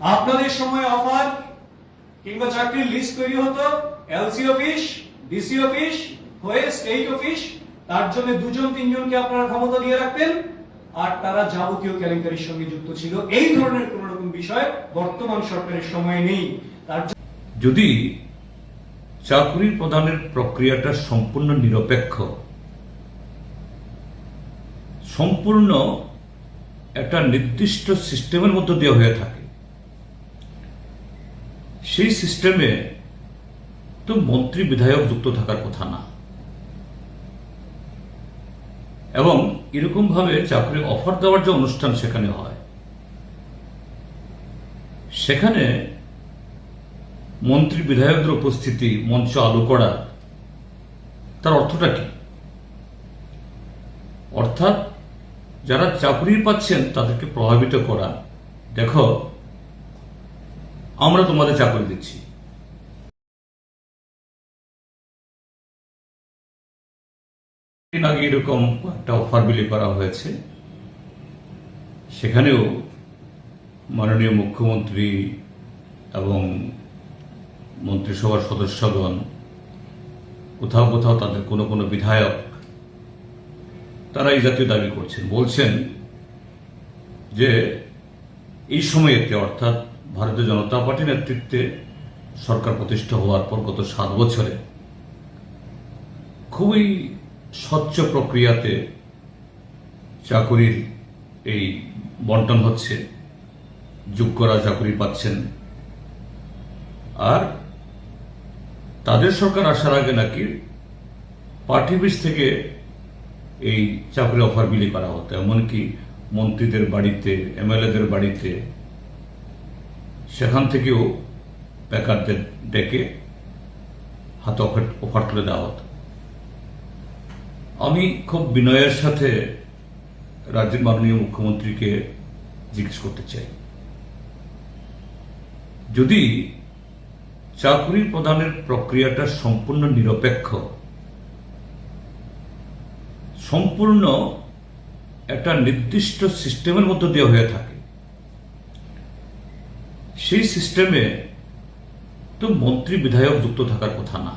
আপনাদের সময় অফার কিংবা চাকরির লিস্ট তৈরি হতো এলসি অফিস ডিসি অফিস হয়ে স্টেট অফিস তার জন্য দুজন, তিনজনকে আপনারা ক্ষমতা দিয়ে রাখতেন। আর তারা যাবতীয় কেলেঙ্কারির সঙ্গে যুক্ত ছিল। এই ধরনের কোন রকম বিষয় বর্তমান সরকারের সময় নেই। তার যদি চাকরির প্রদানের প্রক্রিয়াটা সম্পূর্ণ নিরপেক্ষ, সম্পূর্ণ একটা নির্দিষ্ট সিস্টেমের মধ্যে দেওয়া হয়ে থাকে সেই সিস্টেমে তো মন্ত্রী বিধায়ক যুক্ত থাকার কথা না। এবং এরকম ভাবে চাকরি অফার দেওয়ার যে অনুষ্ঠান সেখানে হয়, সেখানে মন্ত্রী বিধায়কদের উপস্থিতি, মঞ্চ আলো করা, তার অর্থটা কি? অর্থাৎ যারা চাকরি পাচ্ছেন তাদেরকে প্রভাবিত করা। দেখো আমরা তোমাদের চাকরি দিচ্ছি। আগে এরকম একটা অফার বিলি করা হয়েছে? সেখানেও মাননীয় মুখ্যমন্ত্রী এবং মন্ত্রিসভার সদস্যগণ কোথাও কোথাও তাদের কোনো কোনো বিধায়ক তারা এই জাতীয় দাবি করছেন, বলছেন যে এই সময়েতে অর্থাৎ ভারতীয় জনতা পার্টির নেতৃত্বে সরকার প্রতিষ্ঠা হওয়ার পর গত সাত বছরে খুবই স্বচ্ছ প্রক্রিয়াতে চাকুরির এই বন্টন হচ্ছে, যোগ্যরা চাকুরি পাচ্ছেন। আর তাদের সরকার আসার আগে নাকি পার্টি অফিস থেকে এই চাকরি অফার বিলি করা হতো, এমনকি মন্ত্রীদের বাড়িতে, এমএলএদের বাড়িতে সেখান থেকেও প্যাকারদের ডেকে হাতে অফার তুলে দেওয়া হতো। আমি খুব বিনয়ের সাথে রাজ্যের মাননীয় মুখ্যমন্ত্রীকে জিজ্ঞেস করতে চাই। যদি চাকরি প্রদানের প্রক্রিয়াটা সম্পূর্ণ নিরপেক্ষ, সম্পূর্ণ একটা নির্দিষ্ট সিস্টেমের মধ্য দিয়ে হয়ে থাকে সেই সিস্টেমে তো মন্ত্রী বিধায়ক যুক্ত থাকার কথা না।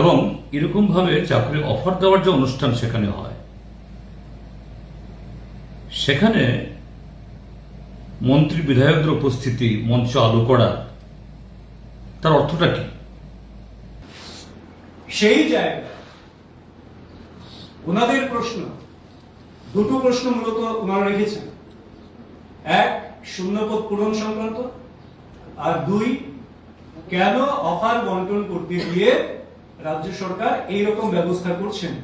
এবং এরকম ভাবে চাকরি অফার দেওয়ার যে অনুষ্ঠান সেখানে হয়, সেখানে মন্ত্রী বিধায়কদের উপস্থিতি, মঞ্চ আলো করা, তার অর্থটা কি? সেই জায়গায় ওনাদের প্রশ্ন, দুটো প্রশ্ন মূলত ওনারা রেখেছেন। এক, শূন্যপদ পূরণ সংক্রান্ত। আর দুই, কেন অফার বন্টন করতে গিয়ে রাজ্য সরকার এই রকম ব্যবস্থা করছেন?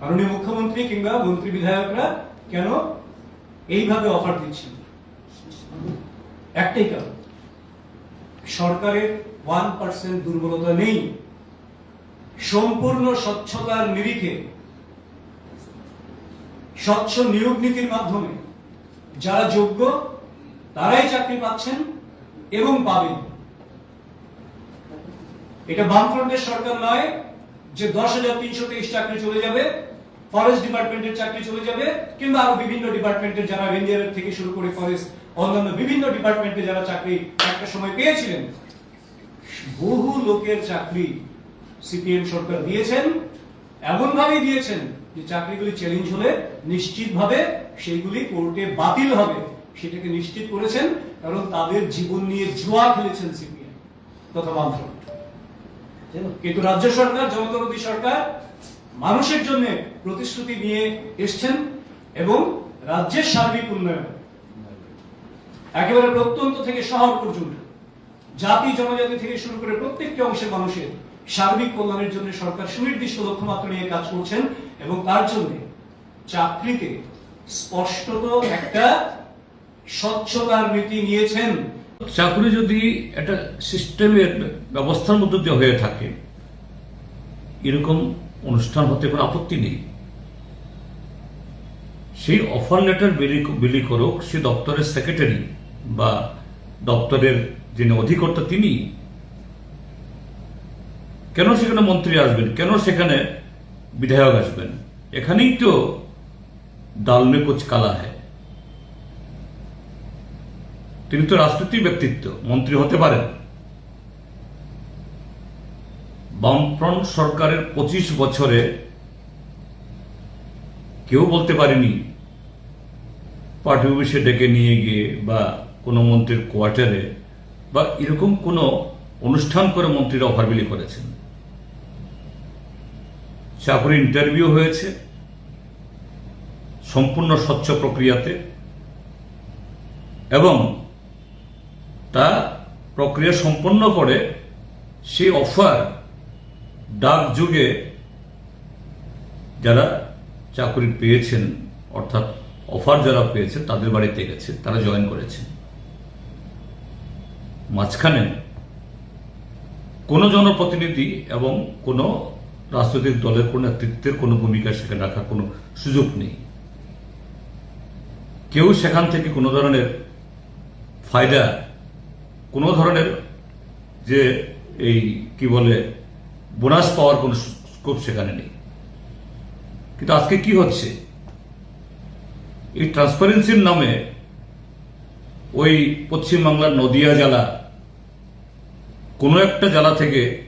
মাননীয় মুখ্যমন্ত্রী কিংবা মন্ত্রী বিধায়করা কেন এইভাবে অফার দিচ্ছেন? একটাই কারণ, সরকারের ওয়ান পার্সেন্ট দুর্বলতা নেই। সম্পূর্ণ স্বচ্ছতার নিরিখে স্বচ্ছ নিয়োগ নীতির মাধ্যমে যারা যোগ্য, তারাই চাকরি পাচ্ছেন এবং পাবেন। এটা বামফ্রন্টের সরকার নয় যে দশ হাজার তিনশো তেইশ চাকরি চলে যাবে ফরেস্ট ডিপার্টমেন্টের চাকরি চলে যাবে, কিংবা আরও বিভিন্ন ডিপার্টমেন্টের যারা রেঞ্জারের থেকে শুরু করে ফরেস্ট অন্যান্য বিভিন্ন ডিপার্টমেন্টে যারা চাকরি একটা সময় পেয়েছিলেন, বহু লোকের চাকরি সিপিএম সরকার দিয়েছেন এমন ভাবে দিয়েছেন যে চাকরিগুলি চ্যালেঞ্জ হলে নিশ্চিতভাবে সেইগুলি কোর্টে বাতিল হবে। সেটাকে নিশ্চিত করেছেন, কারণ তাদের জীবন নিয়ে জুয়া খেলেছেন সিপিএম তথা কিন্তু রাজ্য সরকার জনতাবাদী সরকার মানুষের জন্য প্রতিশ্রুতি নিয়ে এসছেন এবং রাজ্যের সার্বিক উন্নয়ন একেবারে প্রত্যন্ত থেকে শহর পর্যন্ত, জাতি, জনজাতি থেকে শুরু করে প্রত্যেকটি অংশের মানুষের সার্বিক কল্যাণের জন্য সরকার সুনির্দিষ্ট লক্ষ্যমাত্রা নিয়ে কাজ করছেন এবং তার জন্য চাকরিতে স্পষ্টত একটা স্বচ্ছতার নীতি নিয়েছেন। চাকরি যদি একটা সিস্টেমের ব্যবস্থার মধ্যে দিয়ে হয়ে থাকে, এরকম অনুষ্ঠান হতে কোনো আপত্তি নেই। সেই অফার লেটার বিলি করুক, সে দপ্তরের সেক্রেটারি বা দপ্তরের যিনি অধিকর্তা, তিনি কেন সেখানে মন্ত্রী আসবেন? কেন সেখানে বিধায়ক আসবেন? এখানেই তো দাল কোচ কালা হ্যায় তিনি তো রাজনৈতিক ব্যক্তিত্ব, মন্ত্রী হতে পারেন। বামফ্রন্ট সরকারের পঁচিশ বছরে কেউ বলতে পারেনি, পার্টি অফিসে ডেকে নিয়ে গিয়ে বা কোনো মন্ত্রীর কোয়ার্টারে বা এরকম কোনো অনুষ্ঠান করে মন্ত্রীরা অফারবিলি করেছেন। চাকরি ইন্টারভিউ হয়েছে, সম্পূর্ণ স্বচ্ছ প্রক্রিয়াতে, এবং তা প্রক্রিয়া সম্পন্ন করে সেই অফার ডাক যুগে যারা চাকরি পেয়েছেন, অর্থাৎ অফার যারা পেয়েছেন, তাদের বাড়িতে গেছে, তারা জয়েন করেছে। মাঝখানে কোনো জনপ্রতিনিধি এবং কোনো রাজনৈতিক দলের কোনো নেতৃত্বের কোনো ভূমিকা সেখানে রাখার কোনো সুযোগ নেই। কেউ সেখান থেকে কোনো ধরনের ফায়দা, কোনো ধরনের যে এই কি বলে, বোনাস পাওয়ার কোনো স্কোপ সেখানে নেই। কিন্তু আজকে কি হচ্ছে? এই ট্রান্সপারেন্সির নামে ওই পশ্চিমবাংলার নদিয়া জেলা কোনো একটা জেলা থেকে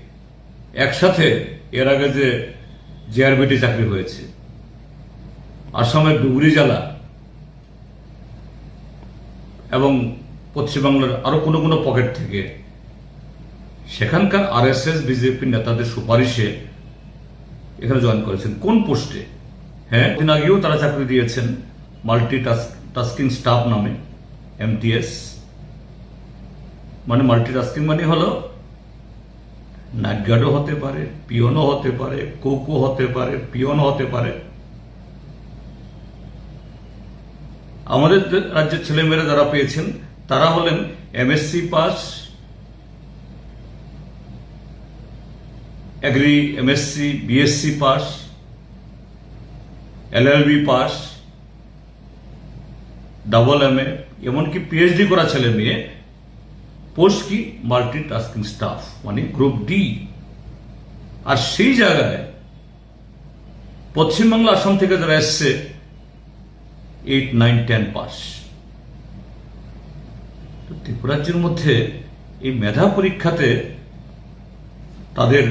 একসাথে এর আগে যে জেআরবিটি চাকরি হয়েছে, আসামের ডুবরি জেলা এবং পশ্চিমবাংলার আরও কোনো কোনো পকেট থেকে সেখানকার আরএসএস বিজেপি নেতাদের সুপারিশে এখানে জয়েন করেছেন। কোন পোস্টে? হ্যাঁ দিন আগেও তারা চাকরি দিয়েছেন মাল্টি টাস্কিং স্টাফ নামে এমটিএস মানে মাল্টি টাস্কিং মানে হলো নাইট গার্ডও হতে পারে পিয়নও হতে পারে, কোকো হতে পারে পিয়নও হতে পারে। আমাদের রাজ্যের ছেলেমেয়েরা যারা পেয়েছেন, তারা হলেন MSc pass, agri MSc, BSc pass, LLB pass, double M A, এমনকি পিএইচডি করা ছেলে মেয়ে পোস্ট কি মাল্টি টাস্কিং স্টাফ মানে গ্রুপ ডি আর সেই জায়গায় পশ্চিমবাংলা আসাম থেকে যারা এসছে এইট নাইন টেন পাস। তো ত্রিপুরাজ্যের মধ্যে এই মেধা পরীক্ষাতে তাদের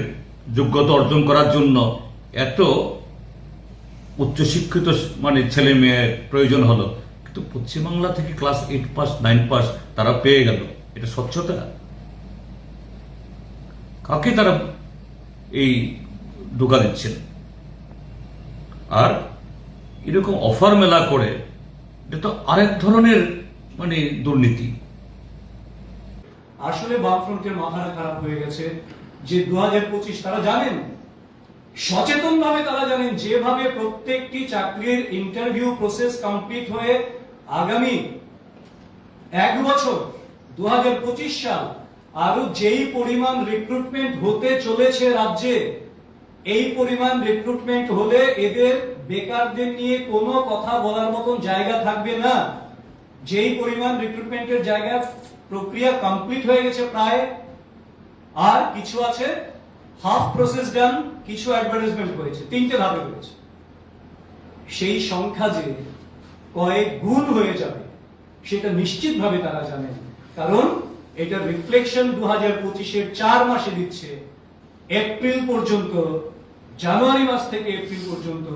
যোগ্যতা অর্জন করার জন্য এত উচ্চশিক্ষিত মানে ছেলে মেয়ে প্রয়োজন হলো। কিন্তু পশ্চিমবাংলা থেকে class eight pass nine pass তারা পেয়ে গেল। এটা স্বচ্ছতা। কাকে তারা এই ঢোকা দিচ্ছেন আর এরকম অফার মেলা করে, এটা তো আরেক ধরনের মানে দুর্নীতি। আসলে বামফ্রন্টের মাথাটা খারাপ হয়ে গেছে যে দু হাজার পঁচিশ তারা জানেন। সচেতন ভাবে তারা জানেন যেভাবে প্রত্যেকটি চাকরির ইন্টারভিউ প্রসেস কমপ্লিট হয়ে আগামী এক বছর দু হাজার পঁচিশ সাল আরও যেই পরিমাণ রিক্রুটমেন্ট হতে চলেছে রাজ্যে, এই পরিমাণ রিক্রুটমেন্ট হলে এদের বেকারদের নিয়ে কোনো কথা বলার মতন জায়গা থাকবে না। যেই পরিমাণ রিক্রুটমেন্টের জায়গা প্রক্রিয়া কমপ্লিট হয়ে গেছে প্রায়, আর কিছু আছে হাফ প্রসেস ডান কিছু অ্যাডভার্টাইজমেন্ট হয়েছে, তিনটে ধাপে হয়েছে। সেই সংখ্যা যে কয়েক গুণ হয়ে যাবে, সেটা নিশ্চিতভাবে তারা জানেন। কারণ এটা রিফ্লেকশন দু হাজার পঁচিশের চার মাসে দিচ্ছে এপ্রিল পর্যন্ত জানুয়ারি মাস থেকে এপ্রিল পর্যন্ত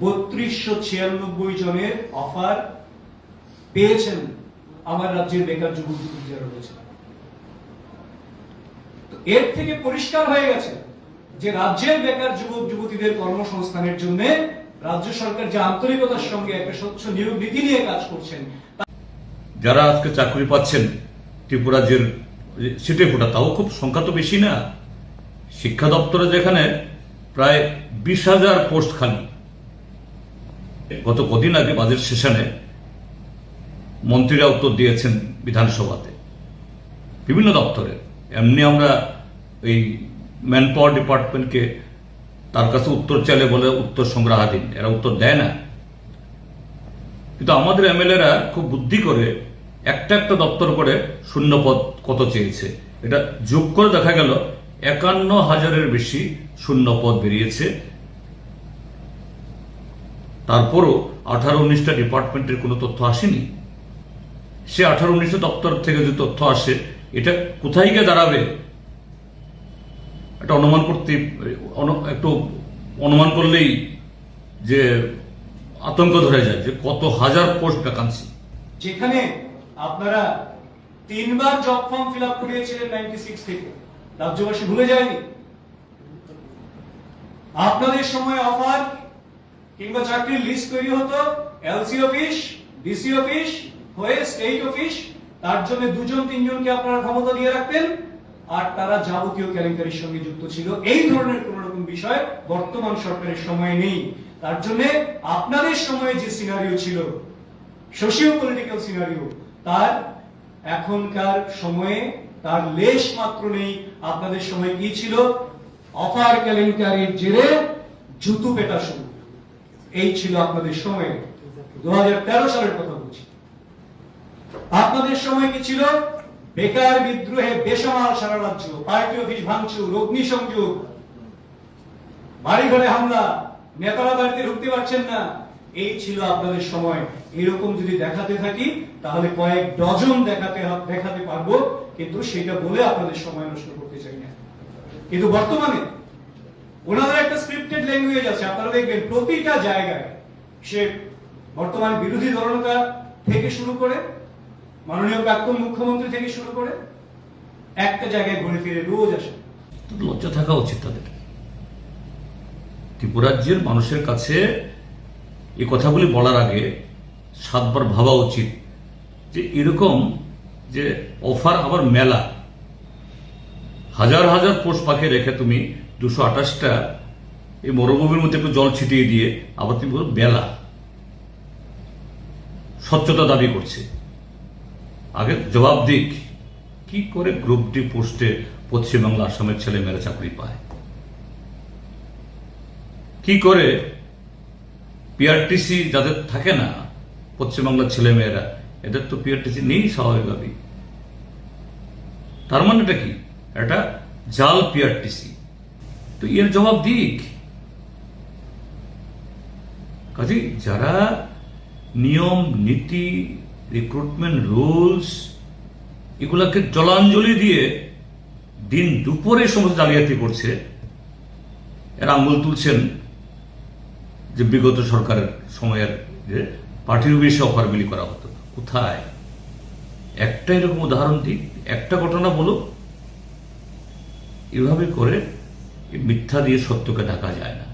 বত্রিশশো ছিয়ানব্বই জনের অফার পেয়েছেন আমার রাজ্যের বেকার যুবক যুবতী যারা রয়েছে এর থেকে পরিষ্কার হয়ে গেছে যে রাজ্যের বেকার যুবক যুবতীদের কর্মসংস্থানের জন্য রাজ্য সরকার যে আন্তরিকতার সঙ্গে একটা স্বচ্ছ নিয়োগ নীতি নিয়ে কাজ করছেন যারা আজকে চাকরি পাচ্ছেন ত্রিপুরাজ্যের সিটে ফোটা তাও খুব সংখ্যা তো বেশি না। শিক্ষা দপ্তরে যেখানে প্রায় বিশ হাজার পোস্ট খালি। গত কদিন আগে বাজেট সেশনে মন্ত্রীরা উত্তর দিয়েছেন বিধানসভাতে। বিভিন্ন দপ্তরে। এমনি আমরা এই ম্যান পাওয়ার ডিপার্টমেন্টকে তার কাছে উত্তর চাইলে বলে উত্তর সংগ্রহাধীন। এরা উত্তর দেয় না। কিন্তু আমাদের এমএলএরা খুব বুদ্ধি করে একটা একটা দপ্তর করে শূন্য পদ কত চেয়েছে? এটা যোগ করে দেখা গেল, একান্ন হাজারের বেশি শূন্য পদ বেরিয়েছে। তারপরও আঠারো উনিশটা ডিপার্টমেন্টের কোনো তথ্য আসেনি। সে আঠারো উনিশটা দপ্তর থেকে যে তথ্য আসে, এটা কোথায় গিয়ে দাঁড়াবে? একটা অনুমান করতে একটু অনুমান করলেই যে আতঙ্ক ধরে যায় যে কত হাজার পোস্ট ভ্যাকান্সি। যেখানে আপনারা তিনবার জব ফর্ম ফিল আপ করিয়েছিলেন নাইনটি সিক্স থেকে। রাজ্যবাসী ভুলে যায়নি। আপনাদের সময় অফার কিংবা চাকরির লিস্ট তৈরি হতো এলসি অফিস ডিসি অফিস হয়ে স্টেট অফিস তার জন্য দুজন, তিনজনকে আপনারা ক্ষমতা দিয়ে রাখতেন, আর তারা যাবতীয় কেলেঙ্কারির সঙ্গে যুক্ত ছিল। এই ধরনের কোন রকম বিষয় বর্তমান সরকারের সময় নেই। তার জন্য আপনাদের সময়ে যে সিনারিও ছিল সোশিও পলিটিক্যাল সিনারিও তার এখনকার সময়ে তার লেশ মাত্র নেই। আপনাদের সময় কি ছিল? অফার কেলেঙ্কারির জেরে জুতু পেটা শুরু। এই ছিল আপনাদের সময়। দু সালের কথা বলছি। আপনাদের সময় কি ছিল? বেকার বিদ্রোহে বেসামাল সারা রাজ্য, পার্টি অফিস ভাঙচুর অগ্নিসংযোগ বাড়ি ঘরে হামলা, নেতারা বাড়িতে ঢুকতে পারছেন না। এই ছিল আপনাদের সময়। এরকম যদি দেখাতে থাকি, তাহলে কয়েক ডজন দেখাতে দেখাতে পারব, কিন্তু সেটা বলে আপনাদের সময় নষ্ট করতে চাই না। কিন্তু বর্তমানে ওনাদের একটা স্ক্রিপ্টেড ল্যাঙ্গুয়েজ আছে, আপনারা দেখবেন প্রতিটা জায়গায় সে বর্তমান বিরোধী দলনেতা থেকে শুরু করে, মাননীয় প্রাক্তন মুখ্যমন্ত্রী থেকে শুরু করে, একটা জায়গায় ঘুরে ফিরে রোজ আসে। লজ্জা থাকা উচিত তাদের। ত্রিপুরাজ্যের মানুষের কাছে এই কথাগুলি বলার আগে সাতবার ভাবা উচিত যে এরকম যে অফার আবার মেলা। হাজার হাজার পোষ পাখি রেখে তুমি দুশো আঠাশটা এই মরুভূমির মধ্যে একটু জল ছিটিয়ে দিয়ে আবার তুমি বলো বেলা। স্বচ্ছতা দাবি করছে। আগে জবাব দিক, কি করে গ্রুপ ডি পোস্টে পশ্চিমবাংলা আসামের ছেলে মেয়েরা চাকরি পায়? কি করে পিআরটিসি যাদের থাকে না, পশ্চিমবাংলার ছেলে মেয়েরা এদের তো পিআরটিসি নেই স্বাভাবিকভাবেই তার মানে এটা কি? এটা জাল পিআরটিসি তো এর জবাব দিক। কাজে, যারা নিয়ম, নীতি রিক্রুটমেন্ট রুলস এগুলাকে জলাঞ্জলি দিয়ে দিন দুপুরে সমস্ত জালিয়াতি করছে, এরা আঙ্গুল তুলছেন যে বিগত সরকারের সময়ের যে পার্টির বেশি অফার বিলি করা হতো, কোথায়? একটা এরকম উদাহরণ দিই, একটা ঘটনা বলো এভাবে করে মিথ্যা দিয়ে সত্যকে ঢাকা যায় না।